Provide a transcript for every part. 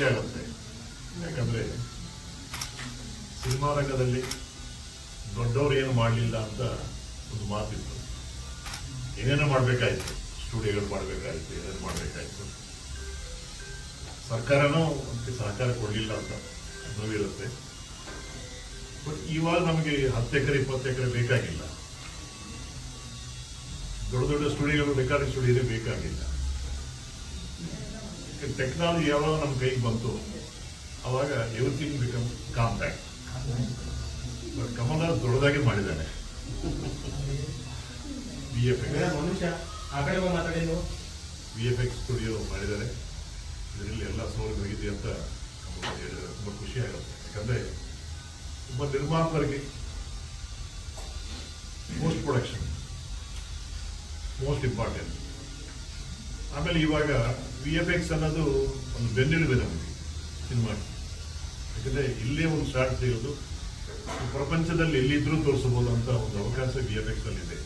ಖುಷಿ ಆಗುತ್ತೆ ಯಾಕಂದ್ರೆ ಸಿನಿಮಾ ರಂಗದಲ್ಲಿ ದೊಡ್ಡವರು ಏನು ಮಾಡಲಿಲ್ಲ ಅಂತ ಒಂದು ಮಾತಿತ್ತು. ಏನೇನೋ ಮಾಡಬೇಕಾಯ್ತು. ಸ್ಟುಡಿಯೋಗಳು ಮಾಡಬೇಕಾಯ್ತು, ಏನೇನು ಮಾಡಬೇಕಾಯ್ತು. ಸರ್ಕಾರನೂ ಸಹಕಾರ ಕೊಡಲಿಲ್ಲ ಅಂತ ನೋವಿರುತ್ತೆ ಬಟ್ ಇವಾಗ ನಮಗೆ ಹತ್ತು ಎಕರೆ, ಇಪ್ಪತ್ತು ಎಕರೆ ಬೇಕಾಗಿಲ್ಲ. ದೊಡ್ಡ ದೊಡ್ಡ ಸ್ಟುಡಿಯೋಗಳು ರೆಕಾರ್ಡಿಂಗ್ ಸ್ಟುಡಿಯೋ ಬೇಕಾಗಿಲ್ಲ. ಟೆಕ್ನಾಲಜಿ ಯಾವಾಗ ನಮ್ಮ ಕೈಗೆ ಬಂತು? ಅವಾಗ everything become compact but Kamala ದೊಡ್ಡದಾಗಿ ಮಾಡಿದ್ದಾನೆ. V F V F X studio ಮಾಡಿದ್ದಾರೆ. ಇದರಲ್ಲಿ ಎಲ್ಲ ಸೌಲಭ್ಯ ಇದೆ ಅಂತ ಹೇಳಿದರೆ ತುಂಬ ಖುಷಿ ಆಗುತ್ತೆ. ಯಾಕಂದರೆ ತುಂಬ ನಿರ್ಮಾಪಕರಿಗೆ ಪೋಸ್ಟ್ ಪ್ರೊಡಕ್ಷನ್ ಮೋಸ್ಟ್ ಇಂಪಾರ್ಟೆಂಟ್ ಆಮೇಲೆ ಇವಾಗ ವಿ ಎಫ್ ಎಕ್ಸ್ ಅನ್ನೋದು ಒಂದು ಬೆನ್ನೆಲುಬೆ ನಮಗೆ ಸಿನಿಮಾ ಯಾಕಂದರೆ ಇಲ್ಲೇ ಒಂದು ಶಾರ್ಟ್ ತೆಗೆದು ಪ್ರಪಂಚದಲ್ಲಿ ಎಲ್ಲಿದ್ರೂ ತೋರಿಸಬಹುದು ಅಂತ ಒಂದು ಅವಕಾಶ ವಿ ಎಫ್ ಎಕ್ಸ್ ಅಲ್ಲಿ ಇದೆ.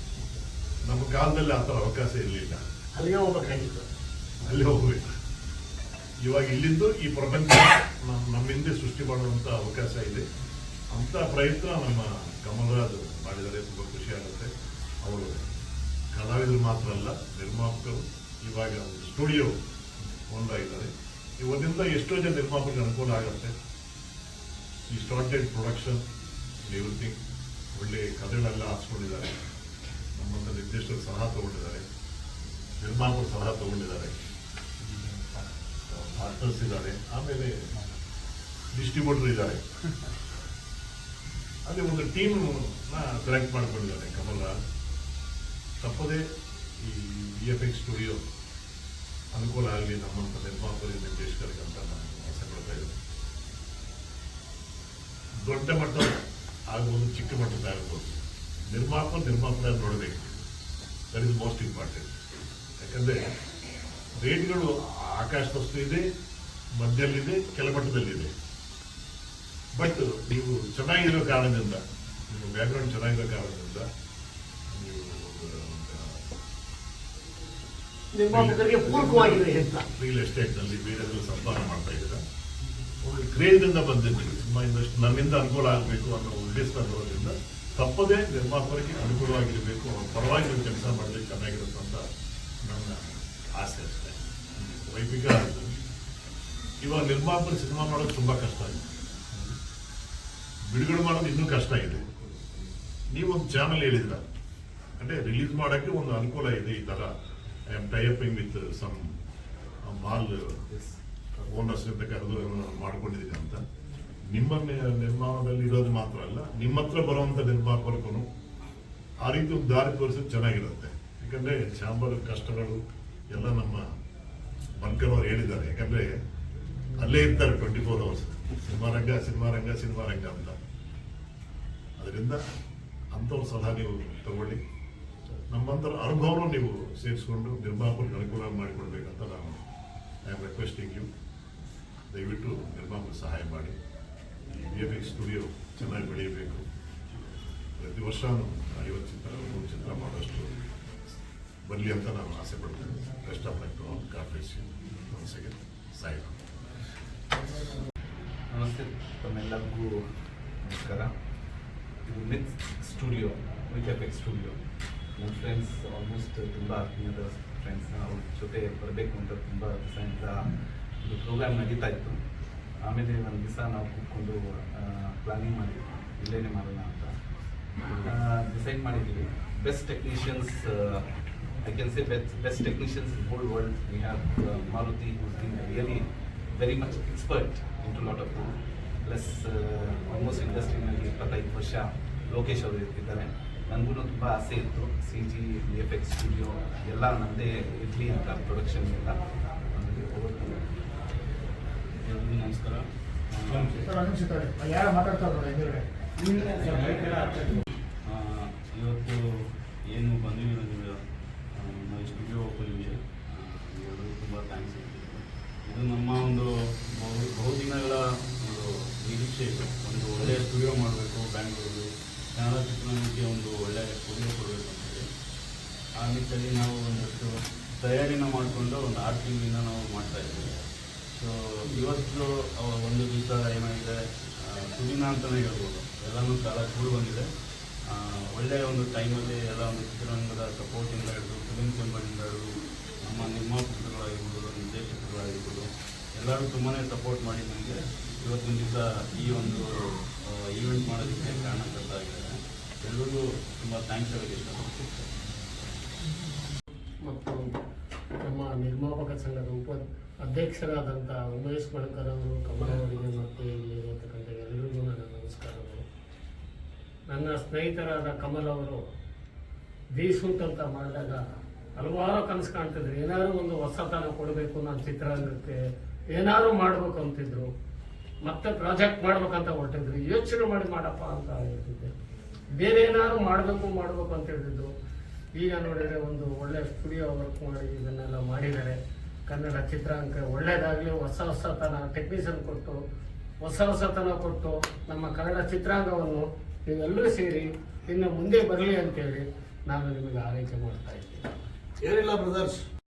ನಮ್ಮ ಕಾಲದಲ್ಲಿ ಆ ಥರ ಅವಕಾಶ ಇರಲಿಲ್ಲ. ಅಲ್ಲಿಗೆ ಹೋಗ್ಬೇಕಾಗಿತ್ತು. ಅಲ್ಲಿ ಹೋಗಬೇಕು. ಇವಾಗ ಇಲ್ಲಿಂದು ಈ ಪ್ರಪಂಚ ನಮ್ಮ ಹಿಂದೆ ಸೃಷ್ಟಿ ಮಾಡುವಂತ ಅವಕಾಶ ಇದೆ. ಅಂತ ಪ್ರಯತ್ನ ನಮ್ಮ ಕಮಲರಾಜ್ ಮಾಡಿದರೆ ತುಂಬ ಖುಷಿ ಆಗುತ್ತೆ. ಅವರು ಕಲಾವಿದರು ಮಾತ್ರ ಅಲ್ಲ ನಿರ್ಮಾಪಕರು. ಇವಾಗ ಒಂದು ಸ್ಟುಡಿಯೋ ಒಂದಾಗಿದ್ದಾರೆ ಇವರಿಂದ ಎಷ್ಟೋ ಜನ ನಿರ್ಮಾಪಕರಿಗೆ ಅನುಕೂಲ ಆಗುತ್ತೆ. ಈ ಸ್ಟಾರ್ಟೆಡ್ ಪ್ರೊಡಕ್ಷನ್ ಎವ್ರಿಥಿಂಗ್ ಒಳ್ಳೆ ಕಥೆಗಳೆಲ್ಲ ಹಾಕ್ಸ್ಕೊಂಡಿದ್ದಾರೆ. ನಮ್ಮಂಥ ನಿರ್ದೇಶಕರು ಸಹ ತಗೊಂಡಿದ್ದಾರೆ. ನಿರ್ಮಾಪಕರು ಸಹ ತಗೊಂಡಿದ್ದಾರೆ. ಪಾರ್ಟ್ನರ್ಸ್ ಇದ್ದಾರೆ. ಆಮೇಲೆ ಡಿಸ್ಟ್ರಿಬ್ಯೂಟರ್ ಇದ್ದಾರೆ. ಅಲ್ಲಿ ಒಂದು ಟೀಮ್ ಸೆಲೆಕ್ಟ್ ಮಾಡ್ಕೊಂಡಿದ್ದಾರೆ. ಕಮಲ್. ತಪ್ಪದೇ ಈ ಬಿ ಎಫ್ ಎಕ್ಸ್ ಸ್ಟುಡಿಯೋ ಅನುಕೂಲ ಆಗಲಿ ನಮ್ಮಂಥ ನಿರ್ಮಾಪಕರಿಗೆ ನಿರ್ದೇಶಕರಿಗೆ ಅಂತ ನಾನು ಆಸೆ ಪಡ್ತಾ ಇದ್ದೀನಿ. ದೊಡ್ಡ ಮಟ್ಟ ಆಗಬಹುದು ಚಿಕ್ಕ ಮಟ್ಟದ ಆಗ್ಬೋದು. ನಿರ್ಮಾಪಕ ನಿರ್ಮಾಪಕ ನೋಡಬೇಕು. ದಟ್ ಇಸ್ ಮೋಸ್ಟ್ ಇಂಪಾರ್ಟೆಂಟ್ ಯಾಕಂದ್ರೆ ರೇಟ್ಗಳು ಆಕಾಶದಷ್ಟು ಇದೆ ಮಧ್ಯದಲ್ಲಿದೆ ಕೆಳಮಟ್ಟದಲ್ಲಿದೆ ಬಟ್ ನೀವು ಚೆನ್ನಾಗಿರೋ ಕಾರಣದಿಂದ, ನಿಮ್ಮ ಬ್ಯಾಕ್ಗ್ರೌಂಡ್ ಚೆನ್ನಾಗಿರೋ ಕಾರಣದಿಂದ ಪೂರಕವಾಗಿದೆ ಅಂತ. ಸಂಪಾದನೆ ಮಾಡ್ತಾ ಇದ್ದೀರಾ? ಒಂದು ಇಂದ ನನ್ನಿಂದ ಅನುಕೂಲ ಆಗಬೇಕು ಅನ್ನೋ ಉದ್ದೇಶದಿಂದ ಬರೋದ್ರಿಂದ ತಪ್ಪದೇ ನಿರ್ಮಾಪಕರಿಗೆ ಅನುಕೂಲವಾಗಿರಬೇಕು. ಅವ್ರ ಪರವಾಗಿ ನೀವು ಕೆಲಸ ಮಾಡಲಿಕ್ಕೆ ಚೆನ್ನಾಗಿರುತ್ತೆ ಅಂತ ನನ್ನ ಆಸೆ ಅಷ್ಟೇ. ವೈಪಿಕ ಇವಾಗ ನಿರ್ಮಾಪಕರು ಸಿನಿಮಾ ಮಾಡೋದು ತುಂಬ ಕಷ್ಟ ಇದೆ ಬಿಡುಗಡೆ ಮಾಡೋದು ಇನ್ನೂ ಕಷ್ಟ ಇದೆ ನೀವೊಂದು ಚಾನಲ್ ಹೇಳಿದ್ರ ಅಂದ್ರೆ ರಿಲೀಸ್ ಮಾಡೋಕ್ಕೆ ಒಂದು ಅನುಕೂಲ ಇದೆ ಈ ಥರ I am tie upping with some mall owners ಅಂತ ಕರೆದು ಮಾಡ್ಕೊಂಡಿದ್ದೀನಿ ಅಂತ. ನಿಮ್ಮ ನಿರ್ಮಾಣದಲ್ಲಿ ಇರೋದು ಮಾತ್ರ ಅಲ್ಲ ನಿಮ್ಮ ಹತ್ರ ಬರುವಂಥ ನಿರ್ಮಾಪಕರು ಆ ರೀತಿ ಒಂದು ದಾರಿ ತೋರಿಸೋದು ಚೆನ್ನಾಗಿರುತ್ತೆ. ಯಾಕಂದರೆ ಚಾಂಬರ್ ಕಷ್ಟಗಳು ಎಲ್ಲ ನಮ್ಮ ಬಂಕರವ್ರು ಹೇಳಿದ್ದಾರೆ. ಯಾಕಂದರೆ ಅಲ್ಲೇ ಇರ್ತಾರೆ ಟ್ವೆಂಟಿ ಫೋರ್ ಅವರ್ಸ್ ಸಿನಿಮಾ ರಂಗ ಸಿನಿಮಾ ರಂಗ ಸಿನಿಮಾ ರಂಗ ಅಂತ. ಅದರಿಂದ ಅಂಥವ್ರ ಸಲಹೆ ನೀವು ತಗೊಳ್ಳಿ. ನಮ್ಮಂತರ ಅನುಭವನೂ ನೀವು ಸೇರಿಸ್ಕೊಂಡು ನಿರ್ಮಾಪಕರಿಗೆ ಅನುಕೂಲ ಮಾಡಿಕೊಡ್ಬೇಕಂತ ನಾನು ಐ ಆಮ್ ರಿಕ್ವೆಸ್ಟಿಂಗ್ ಯು ದಯವಿಟ್ಟು ನಿರ್ಮಾಪಕ ಸಹಾಯ ಮಾಡಿ. ಬಿ ಸ್ಟುಡಿಯೋ ಚೆನ್ನಾಗಿ ಬೆಳೆಯಬೇಕು. ಪ್ರತಿ ವರ್ಷ ಐವತ್ತು ಚಿತ್ರ ನೂರು ಚಿತ್ರ ಮಾಡೋಷ್ಟು ಬರಲಿ ಅಂತ ನಾನು ಆಸೆ ಪಡ್ತೇನೆ. Best of luck all corporates ಮನಸ್ಸಿಗೆ ಸಾಯಿರಾಮ್ ನಮಸ್ತೆ, ತಮ್ಮೆಲ್ಲರಿಗೂ ನಮಸ್ಕಾರ. ಇದು Mith studio with F studio ನನ್ನ ಫ್ರೆಂಡ್ಸ್ ಆಲ್ಮೋಸ್ಟ್ ತುಂಬ ಆತ್ಮೀಯದ ಫ್ರೆಂಡ್ಸ್ ಅವ್ರ ಜೊತೆ ಬರಬೇಕು ಅಂತ ತುಂಬ ದಿವಸದಿಂದ ಒಂದು ಪ್ರೋಗ್ರಾಮ್ ನಡೀತಾ ಇತ್ತು. ಆಮೇಲೆ ಒಂದು ದಿವಸ ನಾವು ಕೂತ್ಕೊಂಡು ಪ್ಲಾನಿಂಗ್ ಮಾಡಿದ್ವಿ. ಇಲ್ಲೇನೆ ಮಾಡೋಣ ಅಂತ. ಡಿಸೈಡ್ ಮಾಡಿದ್ವಿ. Best technicians I can say best best technicians in whole world we have Maruti really very much expert into lot of plus almost ಇಂಡಸ್ಟ್ರಿನಲ್ಲಿ ಇಪ್ಪತ್ತೈದು ವರ್ಷ ಲೋಕೇಶ್ ಅವರು ಇರ್ತಿದ್ದಾರೆ. ನನಗೂ ತುಂಬ ಆಸೆ ಇತ್ತು. C G B F X studio ಎಲ್ಲ ನಮ್ಮದೇ ಇರಲಿ ಅಂತ ಪ್ರೊಡಕ್ಷನ್ ಎಲ್ಲ. ನಮಸ್ಕಾರ. ಇವತ್ತು ಏನು ಬಂದಿರೋದು ನಮ್ಮ ಸ್ಟುಡಿಯೋ ಓಪನ್ ಇದೆ. ಎಲ್ಲರಿಗೂ ತುಂಬ ಥ್ಯಾಂಕ್ಸ್ ಇದು ನಮ್ಮ ಒಂದು ಬಹು ಬಹುದಿನಗಳ ಒಂದು ನಿರೀಕ್ಷೆ ಇದೆ. ಒಂದು ಒಳ್ಳೆಯ ಸ್ಟುಡಿಯೋ ಮಾಡಬೇಕು ಬ್ಯಾಂಗ್ಳೂರು ಕನ್ನಡ ಚಿತ್ರರಂಗಕ್ಕೆ ಒಂದು ಒಳ್ಳೆಯ ಕೊಡುಗೆ ಕೊಡಬೇಕು ಅಂತೇಳಿ ಆ ನಿಟ್ಟಲ್ಲಿ ನಾವು ಒಂದಷ್ಟು ತಯಾರಿನ ಮಾಡಿಕೊಂಡು ಒಂದು ಆರು ತಿಂಗಳಿಂದ ನಾವು ಮಾಡ್ತಾ ಇದ್ದೀವಿ. ಸೊ ಇವತ್ತು ಒಂದು ದಿವಸ ಏನಾಗಿದೆ ಸುದಿನ ಅಂತಲೇ ಹೇಳ್ಬೋದು. ಎಲ್ಲನೂ ಕಾಲ ಕೂಡ ಬಂದಿದೆ. ಒಳ್ಳೆಯ ಒಂದು ಟೈಮಲ್ಲಿ ಎಲ್ಲ ಒಂದು ಚಿತ್ರರಂಗದ ಸಪೋರ್ಟಿಂದ ಹಿಡಿದು ಫಿಲಿಂ ಚೇಂಬರಿಂದ ಹಿಡಿದು ನಮ್ಮ ನಿರ್ಮಾಪಕರುಗಳಾಗಿರ್ಬೋದು ನಿರ್ದೇಶಕರುಗಳಾಗಿರ್ಬೋದು ಎಲ್ಲರೂ ತುಂಬಾ ಸಪೋರ್ಟ್ ಮಾಡಿ ನನಗೆ ಇವತ್ತಿನ ದಿವಸ ಈ ಒಂದು ಈವೆಂಟ್ ಮಾಡೋದಕ್ಕೆ ಕಾರಣಕರ್ತ ಆಗಿದ್ದಾರೆ ಎಲ್ಲರಿಗೂ ತುಂಬ ಥ್ಯಾಂಕ್ಸ್ ಮತ್ತು ನಮ್ಮ ನಿರ್ಮಾಪಕ ಸಂಘದ ಉಪ ಅಧ್ಯಕ್ಷರಾದಂಥ ಉಮೇಶ್ ಬಳ್ಕರ್ ಅವರು ಕಮಲ ಅವರಿಗೆ ಮತ್ತು ಇಲ್ಲಿ ಇರತಕ್ಕಂಥ ಎಲ್ಲರಿಗೂ ನನ್ನ ನಮಸ್ಕಾರಗಳು. ನನ್ನ ಸ್ನೇಹಿತರಾದ ಕಮಲ್ ಅವರು ದಿ ಮಾಡಿದಾಗ ಹಲವಾರು ಕನಸು ಕಾಣ್ತಿದ್ರು. ಏನಾದರೂ ಒಂದು ಹೊಸತನ ಕೊಡಬೇಕು ನಾನು ಚಿತ್ರರಂಗಕ್ಕೆ ಏನಾದರೂ ಮಾಡಬೇಕು ಅಂತಿದ್ರು. ಮತ್ತೆ ಪ್ರಾಜೆಕ್ಟ್ ಮಾಡ್ಬೇಕಂತ ಹೊರಟಿದ್ರು. ಯೋಚನೆ ಮಾಡಿ ಮಾಡಪ್ಪ ಅಂತ ಹೇಳ್ತಿದ್ದೆ ಬೇರೆ ಏನಾದ್ರು ಮಾಡಬೇಕು ಮಾಡಬೇಕು ಅಂತ ಹೇಳಿದ್ರು ಈಗ ನೋಡಿದರೆ ಒಂದು ಒಳ್ಳೆ ಸ್ಟುಡಿಯೋ ವರ್ಕ್ ಮಾಡಿ ಇದನ್ನೆಲ್ಲ ಮಾಡಿದ್ದಾರೆ. ಕನ್ನಡ ಚಿತ್ರಾಂಕ ಒಳ್ಳೇದಾಗಲಿ, ಹೊಸ ಹೊಸತನ ಟೆಕ್ನಿಷಿಯನ್ ಕೊಟ್ಟು, ಹೊಸ ಹೊಸತನ ಕೊಟ್ಟು ನಮ್ಮ ಕನ್ನಡ ಚಿತ್ರಾಂಗವನ್ನು ನೀವೆಲ್ಲರೂ ಸೇರಿ ಇನ್ನು ಮುಂದೆ ಬರಲಿ ಅಂತೇಳಿ ನಾನು ನಿಮಗೆ ಆರೈಕೆ ಮಾಡ್ತಾ ಇದ್ದೀನಿ. ಏನಿಲ್ಲ ಬ್ರದರ್ಸ್